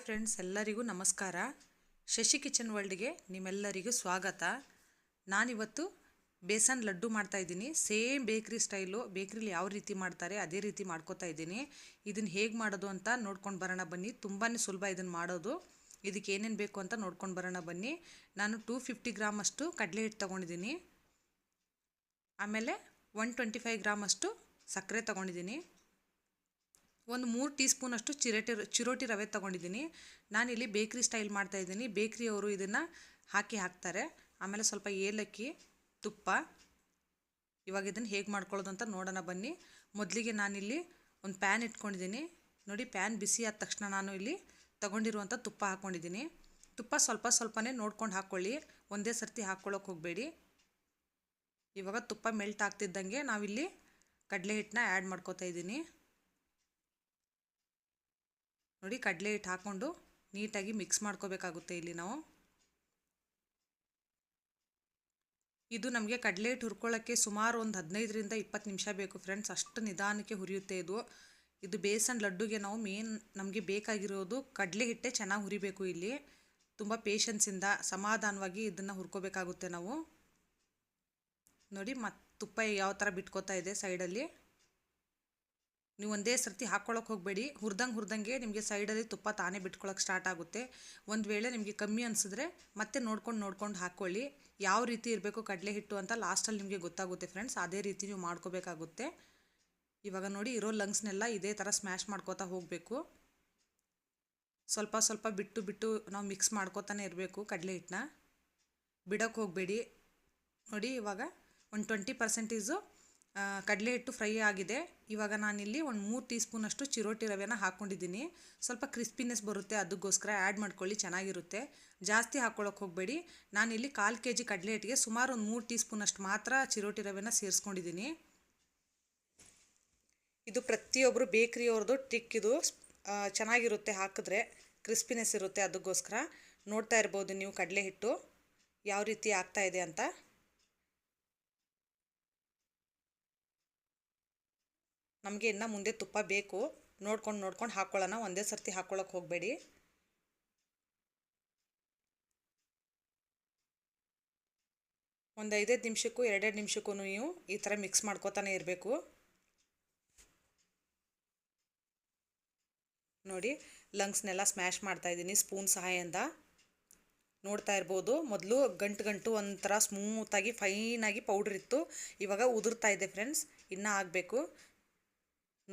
Hi friends ಎಲ್ಲರಿಗೂ ನಮಸ್ಕಾರ. Shashi kitchen ವರ್ಲ್ಡ್ಗೆ ನಿಮ್ಮೆಲ್ಲರಿಗೂ ಸ್ವಾಗತ. ನಾನಿವತ್ತು ಬೇಸನ್ ಲಡ್ಡು ಮಾಡ್ತಾಯಿದ್ದೀನಿ ಸೇಮ್ ಬೇಕ್ರಿ ಸ್ಟೈಲು, ಬೇಕ್ರಿಲಿ ಯಾವ ರೀತಿ ಮಾಡ್ತಾರೆ ಅದೇ ರೀತಿ ಮಾಡ್ಕೋತಾ ಇದ್ದೀನಿ. ಇದನ್ನು ಹೇಗೆ ಮಾಡೋದು ಅಂತ ನೋಡ್ಕೊಂಡು ಬರೋಣ ಬನ್ನಿ. ತುಂಬಾ ಸುಲಭ ಇದನ್ನು ಮಾಡೋದು. ಇದಕ್ಕೆ ಏನೇನು ಬೇಕು ಅಂತ ನೋಡ್ಕೊಂಡು ಬರೋಣ ಬನ್ನಿ. ನಾನು ಟೂ ಫಿಫ್ಟಿ ಗ್ರಾಮ್ ಅಷ್ಟು ಕಡಲೆ ಹಿಟ್ಟು ತೊಗೊಂಡಿದ್ದೀನಿ. ಆಮೇಲೆ ಒನ್ ಟ್ವೆಂಟಿ ಫೈವ್ ಗ್ರಾಮ್ ಅಷ್ಟು ಸಕ್ಕರೆ ತೊಗೊಂಡಿದ್ದೀನಿ. ಒಂದು ಮೂರು ಟೀ ಸ್ಪೂನಷ್ಟು ಚಿರಟಿ ಚಿರೋಟಿ ರವೆ ತೊಗೊಂಡಿದ್ದೀನಿ. ನಾನಿಲ್ಲಿ ಬೇಕ್ರಿ ಸ್ಟೈಲ್ ಮಾಡ್ತಾಯಿದ್ದೀನಿ ಬೇಕ್ರಿಯವರು ಇದನ್ನು ಹಾಕಿ ಹಾಕ್ತಾರೆ. ಆಮೇಲೆ ಸ್ವಲ್ಪ ಏಲಕ್ಕಿ, ತುಪ್ಪ, ಇವಾಗ ಇದನ್ನು ಹೇಗೆ ಮಾಡ್ಕೊಳ್ಳೋದು ಅಂತ ನೋಡೋಣ ಬನ್ನಿ. ಮೊದಲಿಗೆ ನಾನಿಲ್ಲಿ ಒಂದು ಪ್ಯಾನ್ ಇಟ್ಕೊಂಡಿದ್ದೀನಿ. ನೋಡಿ, ಪ್ಯಾನ್ ಬಿಸಿ ಆದ ತಕ್ಷಣ ನಾನು ಇಲ್ಲಿ ತೊಗೊಂಡಿರುವಂಥ ತುಪ್ಪ ಹಾಕ್ಕೊಂಡಿದ್ದೀನಿ ತುಪ್ಪ ಸ್ವಲ್ಪ ಸ್ವಲ್ಪನೇ ನೋಡ್ಕೊಂಡು ಹಾಕ್ಕೊಳ್ಳಿ ಒಂದೇ ಸರ್ತಿ ಹಾಕ್ಕೊಳ್ಳೋಕೆ ಹೋಗಬೇಡಿ. ಇವಾಗ ತುಪ್ಪ ಮೆಲ್ಟ್ ಆಗ್ತಿದ್ದಂಗೆ ನಾವಿಲ್ಲಿ ಕಡಲೆ ಹಿಟ್ಟನ್ನ ಆ್ಯಡ್ ಮಾಡ್ಕೋತಾ ಇದ್ದೀನಿ. ನೋಡಿ ಕಡಲೆ ಹಿಟ್ಟು ಹಾಕ್ಕೊಂಡು ನೀಟಾಗಿ ಮಿಕ್ಸ್ ಮಾಡ್ಕೋಬೇಕಾಗುತ್ತೆ ಇಲ್ಲಿ ನಾವು. ಇದು ನಮಗೆ ಕಡಲೆ ಹಿಟ್ಟು ಹುರ್ಕೊಳ್ಳೋಕ್ಕೆ ಸುಮಾರು ಒಂದು ಹದಿನೈದರಿಂದ ಇಪ್ಪತ್ತು ನಿಮಿಷ ಬೇಕು ಫ್ರೆಂಡ್ಸ್ ಅಷ್ಟು ನಿಧಾನಕ್ಕೆ ಹುರಿಯುತ್ತೆ ಇದು. ಇದು ಬೇಸನ್ ಲಡ್ಡುಗೆ ನಾವು ಮೇನ್ ನಮಗೆ ಬೇಕಾಗಿರೋದು ಕಡಲೆ ಹಿಟ್ಟೆ ಚೆನ್ನಾಗಿ ಹುರಿಬೇಕು ಇಲ್ಲಿ. ತುಂಬ ಪೇಷನ್ಸಿಂದ ಸಮಾಧಾನವಾಗಿ ಇದನ್ನು ಹುರ್ಕೋಬೇಕಾಗುತ್ತೆ ನಾವು. ನೋಡಿ ಮತ್ತು ತುಪ್ಪ ಯಾವ ಥರ ಬಿಟ್ಕೋತಾ ಇದೆ ಸೈಡಲ್ಲಿ ನೀವು ಒಂದೇ ಸರ್ತಿ ಹಾಕ್ಕೊಳ್ಳೋಕೆ ಹೋಗಬೇಡಿ. ಹುರ್ದಂಗೆ ಹುರ್ದಂಗೆ ನಿಮಗೆ ಸೈಡಲ್ಲಿ ತುಪ್ಪ ತಾನೇ ಬಿಟ್ಕೊಳ್ಳೋಕೆ ಸ್ಟಾರ್ಟ್ ಆಗುತ್ತೆ. ಒಂದು ವೇಳೆ ನಿಮಗೆ ಕಮ್ಮಿ ಅನಿಸಿದ್ರೆ ಮತ್ತೆ ನೋಡ್ಕೊಂಡು ನೋಡ್ಕೊಂಡು ಹಾಕ್ಕೊಳ್ಳಿ ಯಾವ ರೀತಿ ಇರಬೇಕು ಕಡಲೆ ಹಿಟ್ಟು ಅಂತ ಲಾಸ್ಟಲ್ಲಿ ನಿಮಗೆ ಗೊತ್ತಾಗುತ್ತೆ ಫ್ರೆಂಡ್ಸ್ ಅದೇ ರೀತಿ ನೀವು ಮಾಡ್ಕೋಬೇಕಾಗುತ್ತೆ. ಇವಾಗ ನೋಡಿ ಇರೋ ಲಂಗ್ಸ್ನೆಲ್ಲ ಇದೇ ಥರ ಸ್ಮ್ಯಾಶ್ ಮಾಡ್ಕೋತಾ ಹೋಗಬೇಕು. ಸ್ವಲ್ಪ ಸ್ವಲ್ಪ ಬಿಟ್ಟು ಬಿಟ್ಟು ನಾವು ಮಿಕ್ಸ್ ಮಾಡ್ಕೋತಾನೆ ಇರಬೇಕು ಕಡಲೆ ಹಿಟ್ಟನ್ನ. ಬಿಡೋಕ್ಕೆ ಹೋಗಬೇಡಿ. ನೋಡಿ ಇವಾಗ ಒಂದು ಟ್ವೆಂಟಿ ಪರ್ಸೆಂಟೇಜು ಕಡಲೆ ಹಿಟ್ಟು ಫ್ರೈ ಆಗಿದೆ. ಇವಾಗ ನಾನಿಲ್ಲಿ ಒಂದು ಮೂರು ಟೀ ಸ್ಪೂನಷ್ಟು ಚಿರೋಟಿ ರವೆನ ಹಾಕ್ಕೊಂಡಿದ್ದೀನಿ ಸ್ವಲ್ಪ ಕ್ರಿಸ್ಪಿನೆಸ್ ಬರುತ್ತೆ, ಅದಕ್ಕೋಸ್ಕರ ಆ್ಯಡ್ ಮಾಡ್ಕೊಳ್ಳಿ, ಚೆನ್ನಾಗಿರುತ್ತೆ. ಜಾಸ್ತಿ ಹಾಕ್ಕೊಳ್ಳೋಕೆ ಹೋಗಬೇಡಿ. ನಾನಿಲ್ಲಿ ಕಾಲು ಕೆ ಜಿ ಕಡಲೆ ಹಿಟ್ಟಿಗೆ ಸುಮಾರು ಒಂದು ಮೂರು ಟೀ ಸ್ಪೂನಷ್ಟು ಮಾತ್ರ ಚಿರೋಟಿ ರವೆನ ಸೇರಿಸ್ಕೊಂಡಿದ್ದೀನಿ. ಇದು ಪ್ರತಿಯೊಬ್ಬರು ಬೇಕ್ರಿಯವ್ರದ್ದು ಟಿಕ್ ಇದು. ಚೆನ್ನಾಗಿರುತ್ತೆ ಹಾಕಿದ್ರೆ, ಕ್ರಿಸ್ಪಿನೆಸ್ ಇರುತ್ತೆ ಅದಕ್ಕೋಸ್ಕರ. ನೋಡ್ತಾ ಇರ್ಬೋದು ನೀವು ಕಡಲೆ ಹಿಟ್ಟು. ಯಾವ ರೀತಿ ಆಗ್ತಾ ಇದೆ ಅಂತ. ನಮಗೆ ಇನ್ನು ಮುಂದೆ ತುಪ್ಪ ಬೇಕು. ನೋಡ್ಕೊಂಡು ನೋಡ್ಕೊಂಡು ಹಾಕ್ಕೊಳ್ಳೋಣ ಒಂದೇ ಸರ್ತಿ ಹಾಕ್ಕೊಳ್ಳೋಕೆ ಹೋಗಬೇಡಿ. ಒಂದು ಐದೈದು ನಿಮಿಷಕ್ಕೂ ಎರಡೆರಡು ನಿಮಿಷಕ್ಕೂ ನೀವು ಈ ಥರ ಮಿಕ್ಸ್ ಮಾಡ್ಕೋತಾನೆ ಇರಬೇಕು. ನೋಡಿ, ಲಂಗ್ಸ್ನೆಲ್ಲ ಸ್ಮ್ಯಾಶ್ ಮಾಡ್ತಾಯಿದ್ದೀನಿ ಸ್ಪೂನ್ ಸಹಾಯದಿಂದ. ನೋಡ್ತಾ ಇರ್ಬೋದು, ಮೊದಲು ಗಂಟು ಗಂಟು ಒಂಥರ ಸ್ಮೂತಾಗಿ ಫೈನಾಗಿ ಪೌಡ್ರ್ ಇತ್ತು. ಇವಾಗ ಉದುರ್ತಾ ಇದೆ ಫ್ರೆಂಡ್ಸ್ ಇನ್ನೂ ಆಗಬೇಕು.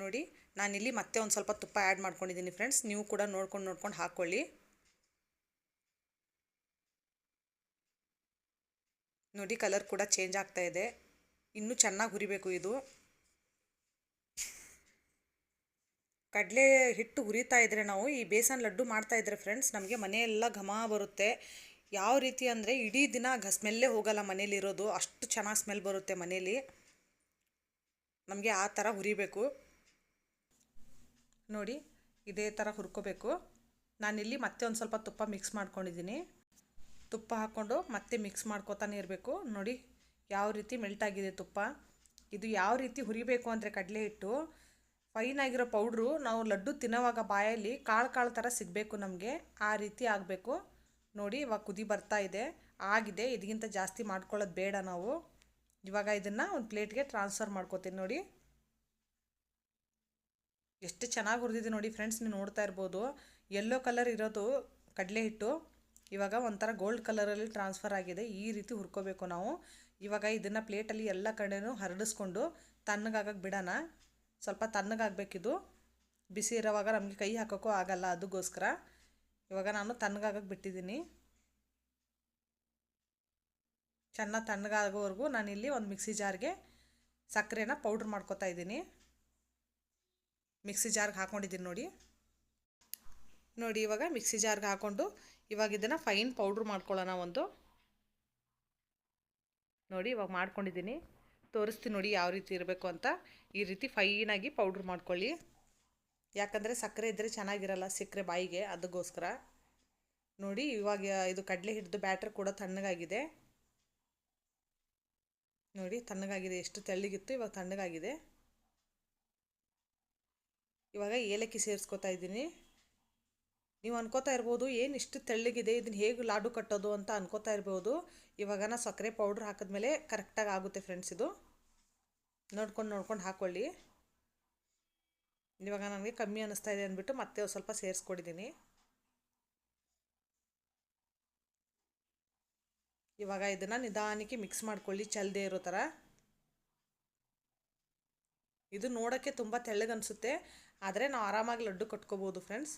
ನೋಡಿ, ನಾನಿಲ್ಲಿ ಮತ್ತೆ ಒಂದು ಸ್ವಲ್ಪ ತುಪ್ಪ ಆ್ಯಡ್ ಮಾಡ್ಕೊಂಡಿದ್ದೀನಿ ಫ್ರೆಂಡ್ಸ್ ನೀವು ಕೂಡ ನೋಡ್ಕೊಂಡು ನೋಡ್ಕೊಂಡು ಹಾಕ್ಕೊಳ್ಳಿ ನೋಡಿ ಕಲರ್ ಕೂಡ ಚೇಂಜ್ ಆಗ್ತಾ ಇದೆ. ಇನ್ನೂ ಚೆನ್ನಾಗಿ ಹುರಿಬೇಕು ಇದು. ಕಡಲೆ ಹಿಟ್ಟು ಹುರಿತಾ ಇದ್ದರೆ ನಾವು ಈ ಬೇಸನ್ ಲಡ್ಡು ಮಾಡ್ತಾ ಇದ್ದರೆ ಫ್ರೆಂಡ್ಸ್ ನಮಗೆ ಮನೆಯೆಲ್ಲ ಘಮ ಬರುತ್ತೆ. ಯಾವ ರೀತಿ ಅಂದರೆ ಇಡೀ ದಿನ ಘ ಸ್ಮೆಲ್ಲೇ ಹೋಗಲ್ಲ ಮನೇಲಿರೋದು ಅಷ್ಟು ಚೆನ್ನಾಗಿ ಸ್ಮೆಲ್ ಬರುತ್ತೆ ಮನೇಲಿ. ನಮಗೆ ಆ ಥರ ಹುರಿಬೇಕು. ನೋಡಿ, ಇದೇ ಥರ ಹುರ್ಕೋಬೇಕು. ನಾನಿಲ್ಲಿ ಮತ್ತೆ ಒಂದು ಸ್ವಲ್ಪ ತುಪ್ಪ ಮಿಕ್ಸ್ ಮಾಡ್ಕೊಂಡಿದ್ದೀನಿ. ತುಪ್ಪ ಹಾಕ್ಕೊಂಡು ಮತ್ತೆ ಮಿಕ್ಸ್ ಮಾಡ್ಕೋತಾನೆ ಇರಬೇಕು. ನೋಡಿ, ಯಾವ ರೀತಿ ಮೆಲ್ಟ್ ಆಗಿದೆ ತುಪ್ಪ. ಇದು ಯಾವ ರೀತಿ ಹುರಿಬೇಕು ಅಂದರೆ ಕಡಲೆ ಹಿಟ್ಟು. ಫೈನ್ ಆಗಿರೋ ಪೌಡ್ರು ನಾವು ಲಡ್ಡು ತಿನ್ನೋವಾಗ ಬಾಯಲ್ಲಿ ಕಾಳು ಕಾಳು ಥರ ಸಿಗಬೇಕು ನಮಗೆ. ಆ ರೀತಿ ಆಗಬೇಕು. ನೋಡಿ, ಇವಾಗ ಕುದಿ ಬರ್ತಾ ಇದೆ. ಆಗಿದೆ. ಇದಕ್ಕಿಂತ ಜಾಸ್ತಿ ಮಾಡ್ಕೊಳ್ಳೋದು ಬೇಡ ನಾವು. ಇವಾಗ ಇದನ್ನು ಒಂದು ಪ್ಲೇಟ್ಗೆ ಟ್ರಾನ್ಸ್ಫರ್ ಮಾಡ್ಕೋತೀನಿ ನೋಡಿ. ಎಷ್ಟು ಚೆನ್ನಾಗಿ ಹುರಿದಿದೆ ನೋಡಿ ಫ್ರೆಂಡ್ಸ್ ನೀವು ನೋಡ್ತಾ ಇರ್ಬೋದು. ಯೆಲ್ಲೋ ಕಲರ್ ಇರೋದು ಕಡಲೆ ಹಿಟ್ಟು. ಇವಾಗ ಒಂಥರ ಗೋಲ್ಡ್ ಕಲರಲ್ಲಿ ಟ್ರಾನ್ಸ್ಫರ್ ಆಗಿದೆ. ಈ ರೀತಿ ಹುರ್ಕೋಬೇಕು ನಾವು. ಇವಾಗ ಇದನ್ನು ಪ್ಲೇಟಲ್ಲಿ ಎಲ್ಲ ಕಡೆನೂ ಹರಡಿಸ್ಕೊಂಡು ತಣ್ಣಗಾಗಕ್ಕೆ ಬಿಡೋಣ. ಸ್ವಲ್ಪ ತಣ್ಣಗಾಗಬೇಕಿದು ಬಿಸಿ ಇರೋವಾಗ ನಮಗೆ ಕೈ ಹಾಕೋಕ್ಕೂ ಆಗಲ್ಲ ಅದಕ್ಕೋಸ್ಕರ ಇವಾಗ ನಾನು ತಣ್ಣಗಾಗಕ್ಕೆ ಬಿಟ್ಟಿದ್ದೀನಿ. ಚೆನ್ನಾಗಿ ತಣ್ಣಗಾಗೋವರೆಗೂ ನಾನಿಲ್ಲಿ ಒಂದು ಮಿಕ್ಸಿ ಜಾರ್ಗೆ ಸಕ್ಕರೆನ ಪೌಡ್ರ್ ಮಾಡ್ಕೋತಾ ಇದ್ದೀನಿ. ಮಿಕ್ಸಿ ಜಾರ್ಗೆ ಹಾಕ್ಕೊಂಡಿದ್ದೀನಿ ನೋಡಿ. ನೋಡಿ ಇವಾಗ ಮಿಕ್ಸಿ ಜಾರ್ಗೆ ಹಾಕ್ಕೊಂಡು ಇವಾಗ ಇದನ್ನು ಫೈನ್ ಪೌಡ್ರ್ ಮಾಡ್ಕೊಳ್ಳೋಣ ಒಂದು. ನೋಡಿ ಇವಾಗ ಮಾಡ್ಕೊಂಡಿದ್ದೀನಿ. ತೋರಿಸ್ತೀನಿ ನೋಡಿ ಯಾವ ರೀತಿ ಇರಬೇಕು ಅಂತ. ಈ ರೀತಿ ಫೈನಾಗಿ ಪೌಡ್ರ್ ಮಾಡ್ಕೊಳ್ಳಿ. ಯಾಕಂದರೆ ಸಕ್ಕರೆ ಇದ್ದರೆ ಚೆನ್ನಾಗಿರಲ್ಲ ಸಿಕ್ಕರೆ ಬಾಯಿಗೆ, ಅದಕ್ಕೋಸ್ಕರ. ನೋಡಿ ಇವಾಗ ಇದು ಕಡಲೆ ಹಿಡಿದು ಬ್ಯಾಟ್ರ್ ಕೂಡ ತಣ್ಣಗಾಗಿದೆ. ನೋಡಿ ತಣ್ಣಗಾಗಿದೆ, ಎಷ್ಟು ತೆಳ್ಳಗಿತ್ತು ಇವಾಗ ತಣ್ಣಗಾಗಿದೆ. ಇವಾಗ ಏಲಕ್ಕಿ ಸೇರಿಸ್ಕೊತಾ ಇದ್ದೀನಿ. ನೀವು ಅನ್ಕೋತಾ ಇರ್ಬೋದು, ಏನು ಇಷ್ಟು ತೆಳ್ಳಗಿದೆ ಇದನ್ನು ಹೇಗೆ ಲಾಡು ಕಟ್ಟೋದು ಅಂತ ಅನ್ಕೋತಾ ಇರ್ಬೋದು. ಇವಾಗ ನಾನು ಸಕ್ಕರೆ ಪೌಡ್ರ್ ಹಾಕಿದ್ಮೇಲೆ ಕರೆಕ್ಟಾಗಿ ಆಗುತ್ತೆ ಫ್ರೆಂಡ್ಸ್ ಇದು. ನೋಡ್ಕೊಂಡು ನೋಡ್ಕೊಂಡು ಹಾಕ್ಕೊಳ್ಳಿ ಇವಾಗ ನನಗೆ ಕಮ್ಮಿ ಅನ್ನಿಸ್ತಾ ಇದೆ ಅಂದ್ಬಿಟ್ಟು ಮತ್ತೆ ಒಂದು ಸ್ವಲ್ಪ ಸೇರಿಸ್ಕೊಡಿದ್ದೀನಿ ಇವಾಗ ಇದನ್ನು ನಿಧಾನಕ್ಕೆ ಮಿಕ್ಸ್ ಮಾಡ್ಕೊಳ್ಳಿ, ಚಲ್ದೇ ಇರೋ ಥರ ಇದು ನೋಡೋಕ್ಕೆ ತುಂಬ ತೆಳ್ಳಗನ್ಸುತ್ತೆ ಆದರೆ ನಾವು ಆರಾಮಾಗಿ ಲಡ್ಡು ಕಟ್ಕೋಬೋದು ಫ್ರೆಂಡ್ಸ್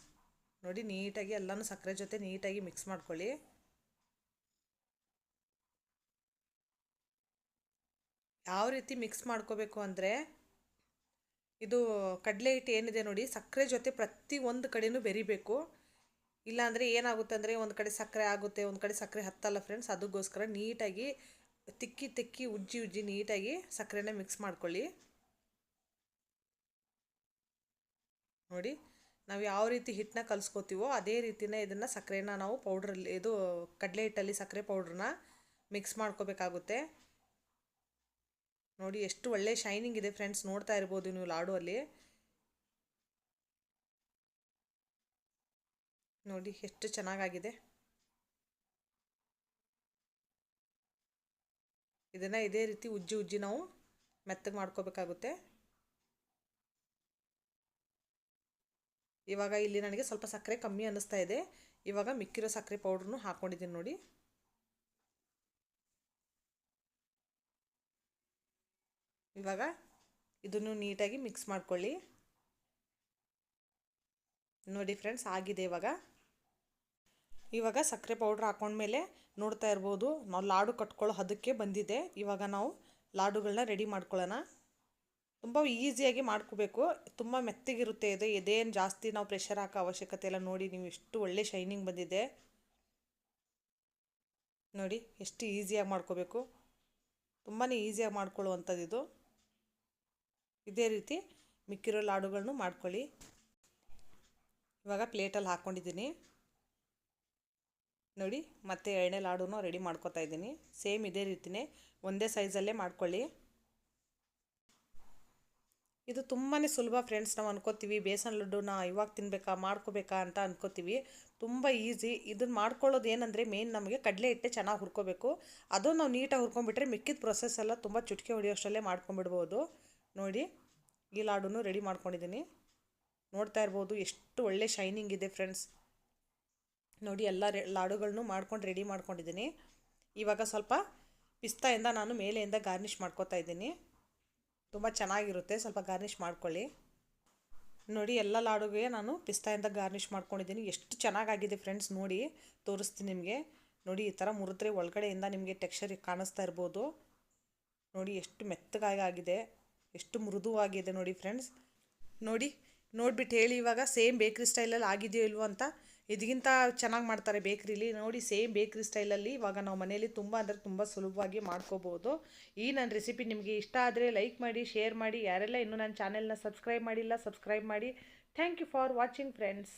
ನೋಡಿ ನೀಟಾಗಿ ಎಲ್ಲನೂ ಸಕ್ಕರೆ ಜೊತೆ ನೀಟಾಗಿ ಮಿಕ್ಸ್ ಮಾಡ್ಕೊಳ್ಳಿ. ಯಾವ ರೀತಿ ಮಿಕ್ಸ್ ಮಾಡ್ಕೋಬೇಕು ಅಂದರೆ ಇದು ಕಡಲೆ ಹಿಟ್ಟು ಏನಿದೆ ನೋಡಿ, ಸಕ್ಕರೆ ಜೊತೆ ಪ್ರತಿ ಒಂದು ಕಡೆನೂ ಬೆರಿಬೇಕು. ಇಲ್ಲಾಂದರೆ ಏನಾಗುತ್ತೆ ಅಂದರೆ ಒಂದು ಕಡೆ ಸಕ್ಕರೆ ಆಗುತ್ತೆ, ಒಂದು ಕಡೆ ಸಕ್ಕರೆ ಹತ್ತಲ್ಲ ಫ್ರೆಂಡ್ಸ್ ಅದಕ್ಕೋಸ್ಕರ ನೀಟಾಗಿ ತಿಕ್ಕಿ ತಿಕ್ಕಿ ಉಜ್ಜಿ ಉಜ್ಜಿ ನೀಟಾಗಿ ಸಕ್ಕರೆನ ಮಿಕ್ಸ್ ಮಾಡ್ಕೊಳ್ಳಿ. ನೋಡಿ ನಾವು ಯಾವ ರೀತಿ ಹಿಟ್ಟನ್ನ ಕಲಿಸ್ಕೋತೀವೋ ಅದೇ ರೀತಿನೇ ಇದನ್ನು ಸಕ್ಕರೆನ ನಾವು ಪೌಡ್ರಲ್ಲಿ ಇದು ಕಡಲೆ ಹಿಟ್ಟಲ್ಲಿ ಸಕ್ಕರೆ ಪೌಡ್ರನ್ನ ಮಿಕ್ಸ್ ಮಾಡ್ಕೋಬೇಕಾಗುತ್ತೆ. ನೋಡಿ ಎಷ್ಟು ಒಳ್ಳೆ ಶೈನಿಂಗ್ ಇದೆ ಫ್ರೆಂಡ್ಸ್ ನೋಡ್ತಾ ಇರ್ಬೋದು ನೀವು ಲಾಡು ಅಲ್ಲಿ ನೋಡಿ ಎಷ್ಟು ಚೆನ್ನಾಗಾಗಿದೆ. ಇದನ್ನು ಇದೇ ರೀತಿ ಉಜ್ಜಿ ಉಜ್ಜಿ ನಾವು ಮೆತ್ತಗೆ ಮಾಡ್ಕೋಬೇಕಾಗುತ್ತೆ. ಇವಾಗ ಇಲ್ಲಿ ನನಗೆ ಸ್ವಲ್ಪ ಸಕ್ಕರೆ ಕಮ್ಮಿ ಅನ್ನಿಸ್ತಾ ಇದೆ. ಇವಾಗ ಮಿಕ್ಕಿರೋ ಸಕ್ಕರೆ ಪೌಡ್ರನ್ನು ಹಾಕ್ಕೊಂಡಿದ್ದೀನಿ ನೋಡಿ. ಇವಾಗ ಇದನ್ನು ನೀಟಾಗಿ ಮಿಕ್ಸ್ ಮಾಡ್ಕೊಳ್ಳಿ. ನೋಡಿ ಫ್ರೆಂಡ್ಸ್ ಆಗಿದೆ ಇವಾಗ. ಇವಾಗ ಸಕ್ಕರೆ ಪೌಡ್ರ್ ಹಾಕೊಂಡ್ಮೇಲೆ ನೋಡ್ತಾ ಇರ್ಬೋದು, ನಾವು ಲಾಡು ಕಟ್ಕೊಳ್ಳೋ ಹದಕ್ಕೆ ಬಂದಿದೆ. ಇವಾಗ ನಾವು ಲಾಡುಗಳನ್ನ ರೆಡಿ ಮಾಡ್ಕೊಳ್ಳೋಣ. ತುಂಬ ಈಸಿಯಾಗಿ ಮಾಡ್ಕೋಬೇಕು. ತುಂಬ ಮೆತ್ತಗಿರುತ್ತೆ ಇದು. ಇದೇನು ಜಾಸ್ತಿ ನಾವು ಪ್ರೆಷರ್ ಹಾಕೋ ಅವಶ್ಯಕತೆ ಇಲ್ಲ. ನೋಡಿ, ನೀವು ಎಷ್ಟು ಒಳ್ಳೆ ಶೈನಿಂಗ್ ಬಂದಿದೆ. ನೋಡಿ, ಎಷ್ಟು ಈಸಿಯಾಗಿ ಮಾಡ್ಕೋಬೇಕು. ತುಂಬಾ ಈಸಿಯಾಗಿ ಮಾಡ್ಕೊಳ್ಳುವಂಥದ್ದು ಇದು. ಇದೇ ರೀತಿ ಮಿಕ್ಕಿರೋ ಲಾಡುಗಳನ್ನು ಮಾಡ್ಕೊಳ್ಳಿ. ಇವಾಗ ಪ್ಲೇಟಲ್ಲಿ ಹಾಕ್ಕೊಂಡಿದ್ದೀನಿ ನೋಡಿ, ಮತ್ತೆ ಎಣ್ಣೆ ಲಾಡೂ ರೆಡಿ ಮಾಡ್ಕೋತಾ ಇದ್ದೀನಿ. ಸೇಮ್ ಇದೇ ರೀತಿಯೇ ಒಂದೇ ಸೈಜಲ್ಲೇ ಮಾಡ್ಕೊಳ್ಳಿ. ಇದು ತುಂಬಾ ಸುಲಭ ಫ್ರೆಂಡ್ಸ್ ನಾವು ಅನ್ಕೋತೀವಿ. ಬೇಸನ್ ಲಡ್ಡುನ ಇವಾಗ ತಿನ್ನಬೇಕಾ ಮಾಡ್ಕೋಬೇಕಾ ಅಂತ ಅನ್ಕೋತೀವಿ. ತುಂಬ ಈಸಿ ಇದನ್ನು ಮಾಡ್ಕೊಳ್ಳೋದು ಏನಂದರೆ ಮೇನ್ ನಮಗೆ ಕಡಲೆ ಹಿಟ್ಟೆ ಚೆನ್ನಾಗಿ ಹುರ್ಕೋಬೇಕು. ಅದು ನಾವು ನೀಟಾಗಿ ಹುರ್ಕೊಂಡ್ಬಿಟ್ರೆ ಮಿಕ್ಕಿದ ಪ್ರೊಸೆಸ್ ಎಲ್ಲ ತುಂಬ ಚುಟ್ಕೆ ಹೊಡಿಯೋಷ್ಟರಲ್ಲೇ ಮಾಡ್ಕೊಂಬಿಡ್ಬೋದು. ನೋಡಿ, ಈ ಲಾಡುನು ರೆಡಿ ಮಾಡ್ಕೊಂಡಿದ್ದೀನಿ ನೋಡ್ತಾ ಇರ್ಬೋದು, ಎಷ್ಟು ಒಳ್ಳೆ ಶೈನಿಂಗ್ ಇದೆ ಫ್ರೆಂಡ್ಸ್ ನೋಡಿ, ಎಲ್ಲ ರೆ ಲಾಡುಗಳನ್ನು ಮಾಡ್ಕೊಂಡು ರೆಡಿ ಮಾಡ್ಕೊಂಡಿದ್ದೀನಿ ಇವಾಗ ಸ್ವಲ್ಪ ಪಿಸ್ತಾಯಿಂದ ನಾನು ಮೇಲೆಯಿಂದ ಗಾರ್ನಿಷ್ ಮಾಡ್ಕೋತಾ ಇದ್ದೀನಿ. ತುಂಬ ಚೆನ್ನಾಗಿರುತ್ತೆ. ಸ್ವಲ್ಪ ಗಾರ್ನಿಷ್ ಮಾಡ್ಕೊಳ್ಳಿ. ನೋಡಿ, ಎಲ್ಲ ಲಾಡುಗೆ ನಾನು ಪಿಸ್ತಾಯಿಂದ ಗಾರ್ನಿಷ್ ಮಾಡ್ಕೊಂಡಿದ್ದೀನಿ. ಎಷ್ಟು ಚೆನ್ನಾಗಾಗಿದೆ ಫ್ರೆಂಡ್ಸ್, ನೋಡಿ, ತೋರಿಸ್ತೀನಿ ನಿಮಗೆ. ನೋಡಿ, ಈ ಥರ ಮುರಿದ್ರೆ ಒಳಗಡೆಯಿಂದ ನಿಮಗೆ ಟೆಕ್ಸ್ಚರ್ ಕಾಣಿಸ್ತಾ ಇರ್ಬೋದು. ನೋಡಿ, ಎಷ್ಟು ಮೆತ್ತಗಾಗಿ ಆಗಿದೆ ಎಷ್ಟು ಮೃದುವಾಗಿದೆ ನೋಡಿ ಫ್ರೆಂಡ್ಸ್. ನೋಡಿ, ನೋಡ್ಬಿಟ್ಟು ಹೇಳಿ, ಇವಾಗ ಸೇಮ್ ಬೇಕ್ರಿ ಸ್ಟೈಲಲ್ಲಿ ಆಗಿದೆಯೋ ಇಲ್ವೋ ಅಂತ ಇದಕ್ಕಿಂತ ಚೆನ್ನಾಗಿ ಮಾಡ್ತಾರೆ ಬೇಕ್ರಿಲಿ. ನೋಡಿ ಸೇಮ್ ಬೇಕ್ರಿ ಸ್ಟೈಲಲ್ಲಿ ಇವಾಗ ನಾವು ಮನೆಯಲ್ಲಿ ತುಂಬ ಅಂದರೆ ತುಂಬ ಸುಲಭವಾಗಿ ಮಾಡ್ಕೋಬೋದು. ಈ ನನ್ನ ರೆಸಿಪಿ ನಿಮಗೆ ಇಷ್ಟ ಆದರೆ ಲೈಕ್ ಮಾಡಿ, ಶೇರ್ ಮಾಡಿ. ಯಾರೆಲ್ಲ ಇನ್ನೂ ನನ್ನ ಚಾನೆಲ್ನ ಸಬ್ಸ್ಕ್ರೈಬ್ ಮಾಡಿಲ್ಲ, ಸಬ್ಸ್ಕ್ರೈಬ್ ಮಾಡಿ. Thank you for watching friends.